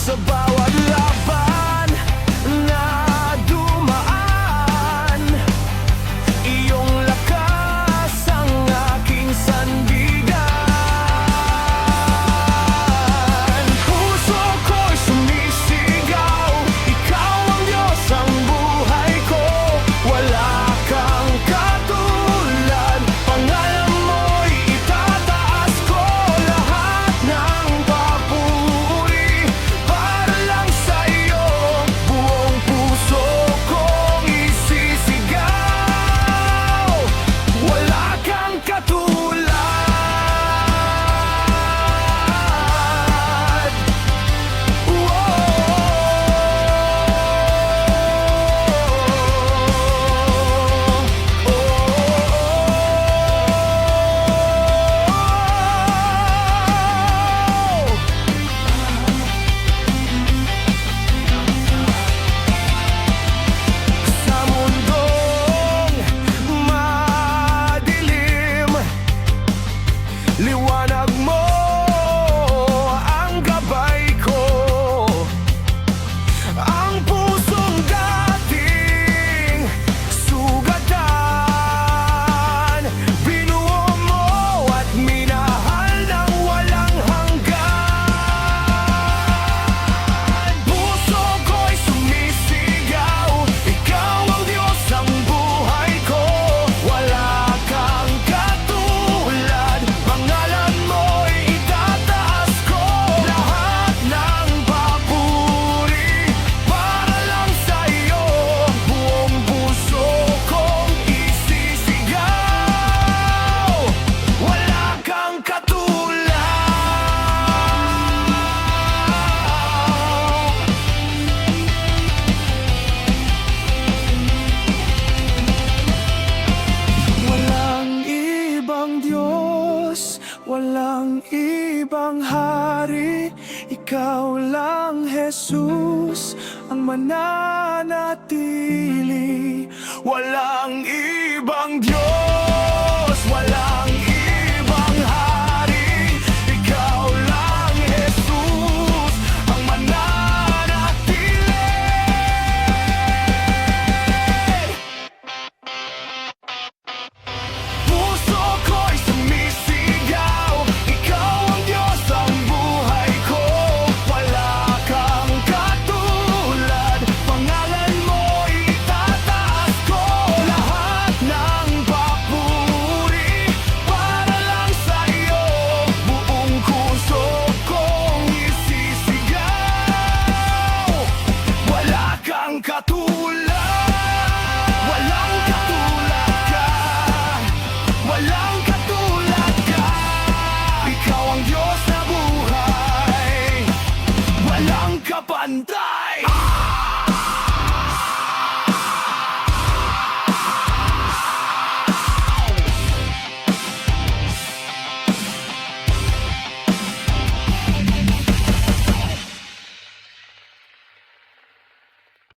talks about Walang ibang hari, ikaw lang Jesus ang mananatili. Walang ibang Diyos.